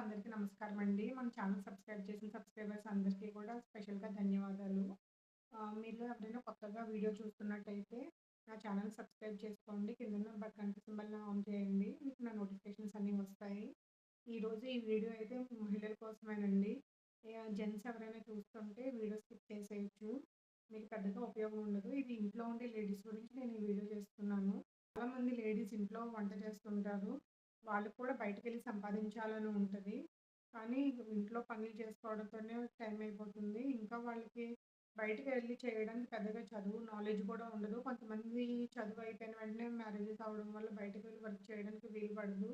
అందరికీ నమస్కారం అండి. మన ఛానల్ సబ్స్క్రైబ్ చేసిన సబ్స్క్రైబర్స్ అందరికీ కూడా స్పెషల్‌గా ధన్యవాదాలు. మీరు ఎవరైనా కొత్తగా వీడియో చూస్తున్నట్టయితే నా ఛానల్ సబ్స్క్రైబ్ చేసుకోండి. కింద గంట సింబల్‌ని ఆన్ చేయండి. మీకు నా నోటిఫికేషన్స్ అన్నీ వస్తాయి. ఈరోజు ఈ వీడియో అయితే మహిళల కోసమేనండి. జెంట్స్ ఎవరైనా చూస్తుంటే వీడియో స్కిప్ చేసేయొచ్చు. మీకు పెద్దగా ఉపయోగం ఉండదు. ఇది ఇంట్లో ఉండే లేడీస్ గురించి నేను ఈ వీడియో చేస్తున్నాను. చాలామంది లేడీస్ ఇంట్లో వంట చేస్తుంటారు. వాళ్ళు కూడా బయటకెళ్ళి సంపాదించాలని ఉంటుంది కానీ ఇంట్లో పనులు చేసుకోవడంతోనే టైం అయిపోతుంది. ఇంకా వాళ్ళకి బయటకెళ్ళి చేయడానికి పెద్దగా చదువు, నాలెడ్జ్ కూడా ఉండదు. కొంతమంది చదువు అయిపోయిన వెంటనే మ్యారేజెస్ అవడం వల్ల బయటకు వెళ్ళి వర్క్ చేయడానికి వీలు పడదు.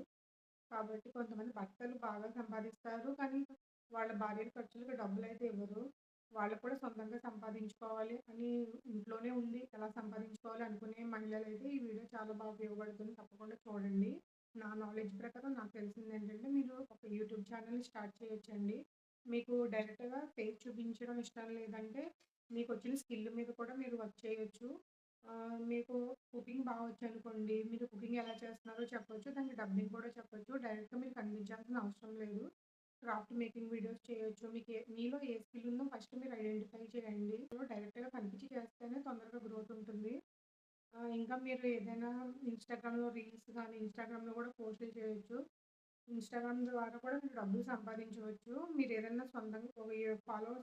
కాబట్టి కొంతమంది భర్తలు బాగా సంపాదిస్తారు. కానీ వాళ్ళ భార్యల డబ్బులు అయితే ఇవ్వరు. వాళ్ళు కూడా సొంతంగా సంపాదించుకోవాలి అని ఇంట్లోనే ఉండి ఎలా సంపాదించుకోవాలి అనుకునే మహిళలైతే ఈ వీడియో చాలా బాగా ఉపయోగపడుతుంది. తప్పకుండా చూడండి. నా నాలెడ్జ్ ప్రకారం నాకు తెలిసింది ఏంటంటే మీరు ఒక యూట్యూబ్ ఛానల్ స్టార్ట్ చేయొచ్చండి. మీకు డైరెక్ట్‌గా పేజ్ చూపించడం ఇష్టం లేదంటే మీకు వచ్చిన స్కిల్ మీద కూడా మీరు వర్క్ చేయొచ్చు. మీకు కుకింగ్ బాగా వచ్చనుకోండి. మీరు కుకింగ్ ఎలా చేస్తున్నారో చెప్పొచ్చు. దానికి డబ్బింగ్ కూడా చెప్పొచ్చు. డైరెక్ట్‌గా మీరు కనిపించాల్సిన అవసరం లేదు. క్రాఫ్ట్ మేకింగ్ వీడియోస్ చేయొచ్చు. మీకు ఏ మీలో ఏ స్కిల్ ఉందో ఫస్ట్ మీరు ఐడెంటిఫై చేయండి. డైరెక్ట్‌గా కనిపించి చేస్తేనే తొందరగా గ్రోత్ ఉంటుంది. ఇంకా మీరు ఏదైనా ఇన్‌స్టాగ్రామ్‌లో రీల్స్ కానీ ఇన్‌స్టాగ్రామ్‌లో కూడా పోస్టులు చేయొచ్చు. ఇన్‌స్టాగ్రామ్ ద్వారా కూడా మీరు డబ్బులు సంపాదించవచ్చు. మీరు ఏదైనా సొంతంగా ఒక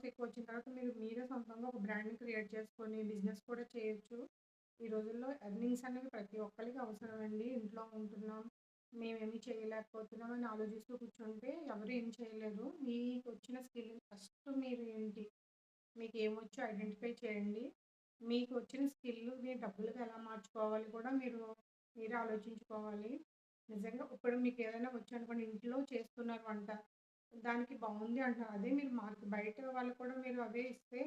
ఎక్కువ వచ్చిన తర్వాత మీరు మీరే సొంతంగా ఒక బ్రాండ్‌ని క్రియేట్ చేసుకొని బిజినెస్ కూడా చేయొచ్చు. ఈ రోజుల్లో ఎర్నింగ్స్ అనేవి ప్రతి ఒక్కళ్ళకి అవసరమండి. ఇంట్లో ఉంటున్నాం. మేమేమి చేయలేకపోతున్నాం అని ఆలోచిస్తూ కూర్చుంటే ఎవరు ఏం చేయలేరు. మీకు వచ్చిన స్కిల్ ఫస్ట్ మీరు ఏంటి? మీకు ఏమొచ్చో ఐడెంటిఫై చేయండి. మీకు వచ్చిన స్కిల్‌ని డబ్బులుగా ఎలా మార్చుకోవాలి కూడా మీరు మీరే ఆలోచించుకోవాలి. నిజంగా ఇప్పుడు ఏదైనా వచ్చాయనుకోండి ఇంట్లో చేస్తున్నారు వంట. దానికి బాగుంది అంట అదే మీరు మార్క్ బయట వాళ్ళు కూడా మీరు అవే ఇస్తే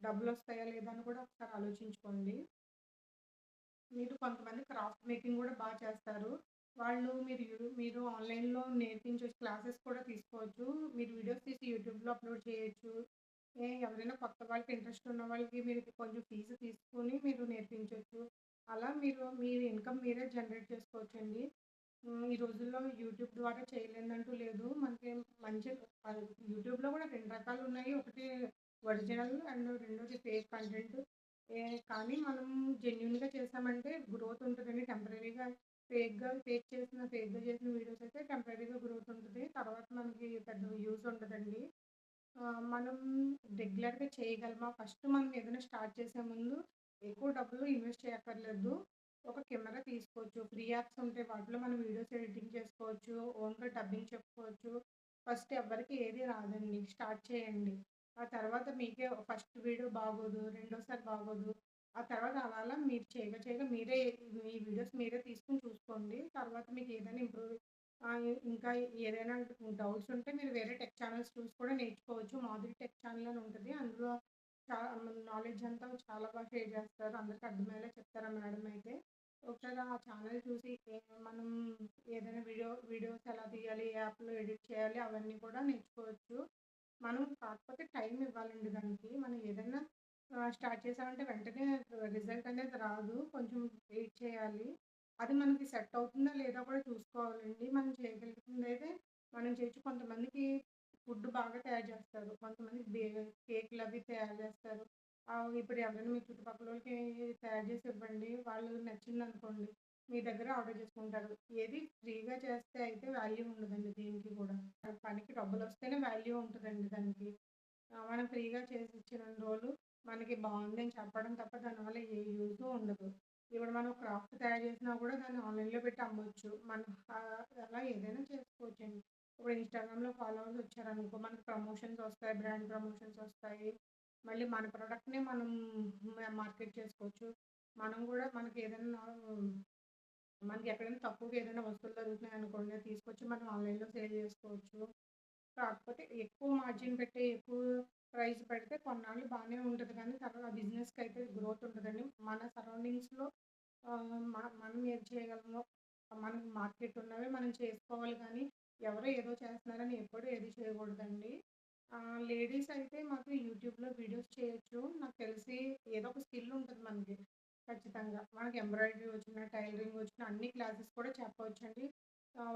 డబ్బులు వస్తాయా లేదా అని కూడా ఒకసారి ఆలోచించుకోండి. మీరు కొంతమంది క్రాఫ్ట్ మేకింగ్ కూడా బాగా చేస్తారు. వాళ్ళు మీరు మీరు ఆన్‌లైన్‌లో నేర్పించే క్లాసెస్ కూడా తీసుకోవచ్చు. మీరు వీడియోస్ తీసి యూట్యూబ్‌లో అప్‌లోడ్ చేయొచ్చు. ఏ ఎవరైనా కొత్త వాళ్ళకి ఇంట్రెస్ట్ ఉన్న వాళ్ళకి మీరు కొంచెం ఫీజు తీసుకొని మీరు నేర్పించవచ్చు అలా మీరు మీ ఇన్‌కమ్ మీరే జనరేట్ చేసుకోవచ్చండి. ఈ రోజుల్లో యూట్యూబ్ ద్వారా చేయలేదంటూ లేదు. మనకి మంచి యూట్యూబ్‌లో కూడా రెండు రకాలు ఉన్నాయి ఒకటి ఒరిజినల్ అండ్ రెండోది ఫేక్ కంటెంట్. ఏ కానీ మనం జెన్యున్గా చేసామంటే గ్రోత్ ఉంటుందండి టెంపరీగా ఫేక్‌గా ఫేక్ చేసిన ఫేక్‌గా చేసిన వీడియోస్ అయితే టెంపరీగా గ్రోత్ ఉంటుంది తర్వాత మనకి పెద్ద యూజ్ ఉండదండి. మనం రెగ్యులర్‌గా చేయగలమా? ఫస్ట్ మనం ఏదైనా స్టార్ట్ చేసే ముందు ఎక్కువ డబ్బులు ఇన్వెస్ట్ చేయక్కర్లేదు. ఒక కెమెరా తీసుకోవచ్చు. ఫ్రీ యాప్స్ ఉంటాయి. వాటిలో మనం వీడియోస్ ఎడిటింగ్ చేసుకోవచ్చు. ఓన్‌గా డబ్బింగ్ చెప్పుకోవచ్చు. ఫస్ట్ ఎవరికి ఏది రాదండి. స్టార్ట్ చేయండి. ఆ తర్వాత మీకే ఫస్ట్ వీడియో బాగోదు. రెండోసారి బాగోదు. ఆ తర్వాత అలా అలా మీరు చేయగా చేయగా మీరే మీ వీడియోస్ మీరే తీసుకొని చూసుకోండి. తర్వాత మీకు ఏదైనా ఇంప్రూవ్ ఇంకా ఏదైనా డౌట్స్ ఉంటే మీరు వేరే టెక్ ఛానల్స్ చూసి కూడా నేర్చుకోవచ్చు. మాధురి టెక్ ఛానల్ అని ఉంటుంది అందులో చాలా నాలెడ్జ్ అంతా చాలా బాగా షేర్ చేస్తారు. అందరికి అర్థమయ్యేలా చెప్తారా మేడం అయితే. ఒకసారి ఆ ఛానల్ చూసి మనం ఏదైనా వీడియో వీడియోస్ ఎలా తీయాలి? ఏ యాప్‌లో ఎడిట్ చేయాలి? అవన్నీ కూడా నేర్చుకోవచ్చు. మనం కాకపోతే టైం ఇవ్వాలండి దానికి. మనం ఏదైనా స్టార్ట్ చేసామంటే వెంటనే రిజల్ట్ అనేది రాదు. కొంచెం వెయిట్ చేయాలి. అది మనకి సెట్ అవుతుందా లేదా కూడా చూసుకోవాలండి. మనం చేయగలుగుతుంది అయితే మనం చేయొచ్చు. కొంతమందికి ఫుడ్ బాగా తయారు చేస్తారు. కొంతమంది బే అవి తయారు చేస్తారు. ఇప్పుడు ఎవరైనా మీ చుట్టుపక్కల వాళ్ళకి తయారు చేసి ఇవ్వండి. వాళ్ళు నచ్చిందనుకోండి. మీ దగ్గర ఆర్డర్ చేసుకుంటారు. ఏది ఫ్రీగా చేస్తే అయితే వాల్యూ ఉండదండి దీనికి కూడా. పనికి డబ్బులు వస్తేనే వాల్యూ ఉంటుందండి దానికి. మనం ఫ్రీగా చేసి ఇచ్చిన రోజులు మనకి బాగుందని చెప్పడం తప్ప దానివల్ల ఏ యూజు ఉండదు. ఇప్పుడు మనం క్రాఫ్ట్ తయారు చేసినా కూడా దాన్ని ఆన్‌లైన్‌లో పెట్టి అమ్మొచ్చు. మనం అలా ఏదైనా చేసుకోవచ్చండి. ఇప్పుడు ఇన్‌స్టాగ్రామ్‌లో ఫాలోవర్స్ వచ్చారనుకో మనకు ప్రమోషన్స్ వస్తాయి. బ్రాండ్ ప్రమోషన్స్ వస్తాయి. మళ్ళీ మన ప్రోడక్ట్ని మనం మార్కెట్ చేసుకోవచ్చు. మనం కూడా మనకి ఏదైనా మనకి ఎక్కడైనా తక్కువగా ఏదైనా వస్తువులు దొరుకుతున్నాయి అనుకోండి తీసుకొచ్చి మనం ఆన్‌లైన్‌లో సేల్ చేసుకోవచ్చు. కాకపోతే ఎక్కువ మార్జిన్ పెట్టి ఎక్కువ ప్రైస్ పెడితే కొన్నాళ్ళు బాగానే ఉంటుంది కానీ తర్వాత బిజినెస్‌కి అయితే గ్రోత్ ఉంటుందండి మన సరౌండింగ్స్‌లో మనం ఏది చేయగలమో మనకి మార్కెట్ ఉన్నవే మనం చేసుకోవాలి కానీ ఎవరో ఏదో చేస్తున్నారని ఎప్పుడూ ఏది చేయకూడదండి. లేడీస్ అయితే మాకు యూట్యూబ్‌లో వీడియోస్ చేయొచ్చు. నాకు తెలిసి ఏదో ఒక స్కిల్ ఉంటుంది మనకి. ఖచ్చితంగా. మనకి ఎంబ్రాయిడరీ వచ్చిన టైలరింగ్ వచ్చిన అన్ని క్లాసెస్ కూడా చెప్పవచ్చండి.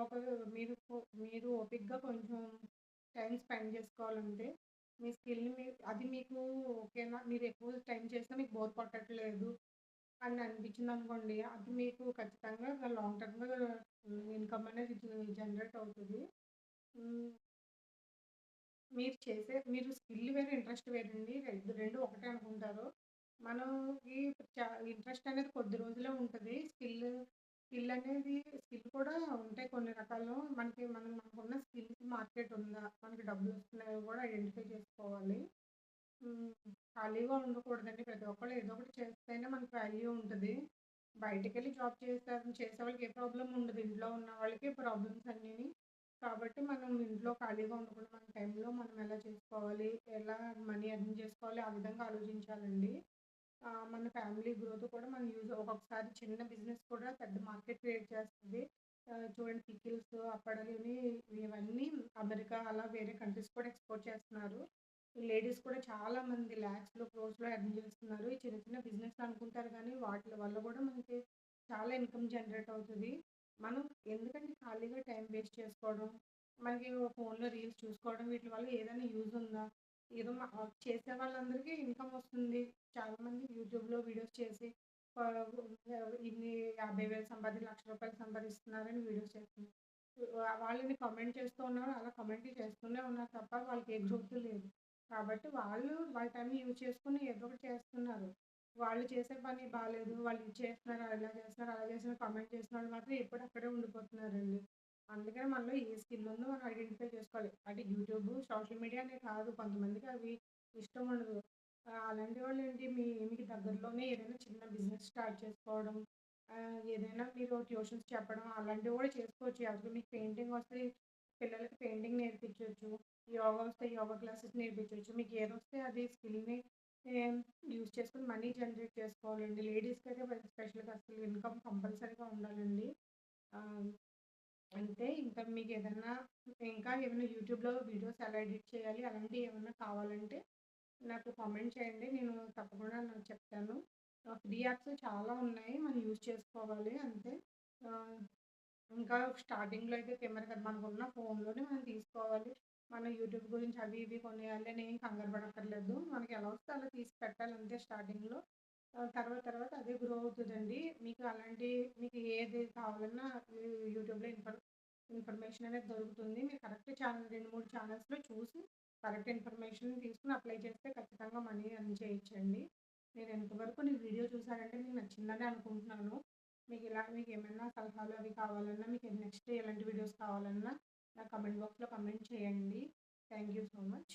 ఒక మీరు మీరు ఓపిక్గా కొంచెం టైం స్పెండ్ చేసుకోవాలంటే, మీ స్కిల్‌ని మీ అది మీకు ఓకేనా మీరు ఎక్కువ టైం చేసినా మీకు బోర్ కొట్టట్లేదు అని అనిపించిందనుకోండి, అది మీకు ఖచ్చితంగా లాంగ్ టర్మ్‌గా ఇన్‌కమ్ అనేది జనరేట్ అవుతుంది మీరు చేసే మీరు స్కిల్ వేరు, ఇంట్రెస్ట్ వేరండి. రెండు, రెండు ఒకటే అనుకుంటారు. మనకి ఇంట్రెస్ట్ అనేది కొద్ది రోజులే ఉంటుంది స్కిల్ స్కిల్ అనేది స్కిల్ కూడా ఉంటాయి కొన్ని రకాలు. మనకి మనం మనకున్న స్కిల్స్ మార్కెట్ ఉందా? మనకి డబ్బులు వస్తున్నాయో కూడా ఐడెంటిఫై చేసుకోవాలి. ఖాళీగా ఉండకూడదండి. ప్రతి ఒక్కళ్ళు ఏదో ఒకటి చేస్తేనే మనకి వాల్యూ బయటికి వెళ్ళి జాబ్ చేస్తారు చేసే వాళ్ళకి ఏ ప్రాబ్లం ఉండదు. ఇంట్లో ఉన్న వాళ్ళకి ప్రాబ్లమ్స్ అన్నీ కాబట్టి మనం ఇంట్లో ఖాళీగా ఉండకుండా మన టైంలో మనం ఎలా చేసుకోవాలి? ఎలా మనీ ఎర్న్ చేసుకోవాలి? ఆ విధంగా ఆలోచించాలండి. మన ఫ్యామిలీ గ్రోత్ కూడా మనం యూజ్ ఒక్కొక్కసారి చిన్న బిజినెస్ కూడా పెద్ద మార్కెట్ క్రియేట్ చేస్తుంది చూడండి పికిల్స్, అప్పడాలని ఇవన్నీ అమెరికా అలా వేరే కంట్రీస్ కూడా ఎక్స్‌పోర్ట్ చేస్తున్నారు. లేడీస్ కూడా చాలా మంది ల్యాక్స్లో క్రోర్స్‌లో ఎర్న్ చేస్తున్నారు. ఈ చిన్న చిన్న బిజినెస్ అనుకుంటారు కానీ వాటి వల్ల కూడా మనకి చాలా ఇన్‌కమ్ జనరేట్ అవుతుంది మనం ఎందుకంటే ఖాళీగా టైం వేస్ట్ చేసుకోవడం, మనకి ఫోన్‌లో రీల్స్ చూసుకోవడం వీటి వల్ల ఏదైనా యూజ్ ఉందా? ఏదో చేసే వాళ్ళందరికీ ఇన్‌కమ్ వస్తుంది. చాలామంది యూట్యూబ్‌లో వీడియోస్ చేసి ఇన్ని యాభై వేలు సంపాది లక్ష రూపాయలు సంపాదిస్తున్నారని వీడియోస్ చేస్తున్నారు. వాళ్ళని కమెంట్ చేస్తూ ఉన్నారు. అలా కమెంట్ చేస్తూనే ఉన్నారు తప్ప వాళ్ళకి ఏ గ్రోత్ లేదు. కాబట్టి వాళ్ళు వాళ్ళ టైం యూజ్ చేసుకుని ఏదో ఒకటి చేస్తున్నారు. వాళ్ళు చేసే పని బాగాలేదు వాళ్ళు ఇది చేస్తున్నారు, ఇలా చేస్తున్నారు, అలా చేస్తున్నారు కమెంట్ చేసిన వాళ్ళు మాత్రం ఎప్పుడు అక్కడే ఉండిపోతున్నారండి. అందుకని మనలో ఏ స్కిల్ ఉందో మనం ఐడెంటిఫై చేసుకోవాలి. అంటే యూట్యూబ్, సోషల్ మీడియా అనే కాదు కొంతమందికి అవి ఇష్టం ఉండదు. అలాంటి వాళ్ళు ఏంటి మీ మీకు దగ్గరలోనే ఏదైనా చిన్న బిజినెస్ స్టార్ట్ చేసుకోవడం, ఏదైనా మీరు ట్యూషన్స్ చెప్పడం అలాంటివి కూడా చేసుకోవచ్చు. ఎవరికి మీకు పెయింటింగ్ వస్తే పిల్లలకి పెయింటింగ్ నేర్పించవచ్చు యోగా వస్తే యోగా క్లాసెస్ నేర్పించవచ్చు మీకు ఏదొస్తే అది స్కిల్‌ని యూజ్ చేసుకొని మనీ జనరేట్ చేసుకోవాలండి. లేడీస్కి అయితే స్పెషల్‌గా అసలు ఇన్‌కమ్ కంపల్సరీగా ఉండాలండి. అంటే ఇంకా మీకు ఏదైనా ఇంకా ఏమైనా యూట్యూబ్‌లో వీడియోస్ ఎలా ఎడిట్ చేయాలి అలాంటివి ఏమైనా కావాలంటే నాకు కామెంట్ చేయండి. నేను తప్పకుండా నాకు చెప్తాను. ఫ్రీ యాప్స్ చాలా ఉన్నాయి. మనం యూజ్ చేసుకోవాలి అంతే. ఇంకా స్టార్టింగ్‌లో అయితే కెమెరా కదా మనకు ఉన్న ఫోన్‌లోనే మనం తీసుకోవాలి. మన యూట్యూబ్ గురించి అవి ఇవి కొనేయాలి అని ఏం కంగారు పడక్కర్లేదు. మనకి ఎలా వస్తే అలా తీసి పెట్టాలి అంతే స్టార్టింగ్‌లో. తర్వాత తర్వాత అదే గ్రో అవుతుందండి మీకు అలాంటి మీకు ఏది కావాలన్నా యూట్యూబ్‌లో ఇన్ఫర్ ఇన్ఫర్మేషన్ అనేది దొరుకుతుంది. మీరు కరెక్ట్ ఛానల్ 2, 3 ఛానల్స్‌లో చూసి కరెక్ట్ ఇన్ఫర్మేషన్ తీసుకొని అప్లై చేస్తే ఖచ్చితంగా మనీ అర్న్ చేయొచ్చండి. మీరు ఎంతవరకు నీ వీడియో చూసారంటే మీకు నచ్చిందనే అనుకుంటున్నాను. మీకు ఇలా ఏమైనా సలహాలు అవి కావాలన్నా, మీకు నెక్స్ట్ ఎలాంటి వీడియోస్ కావాలన్నా నాకు కమెంట్ బాక్స్‌లో కమెంట్ చేయండి. Thank you so much.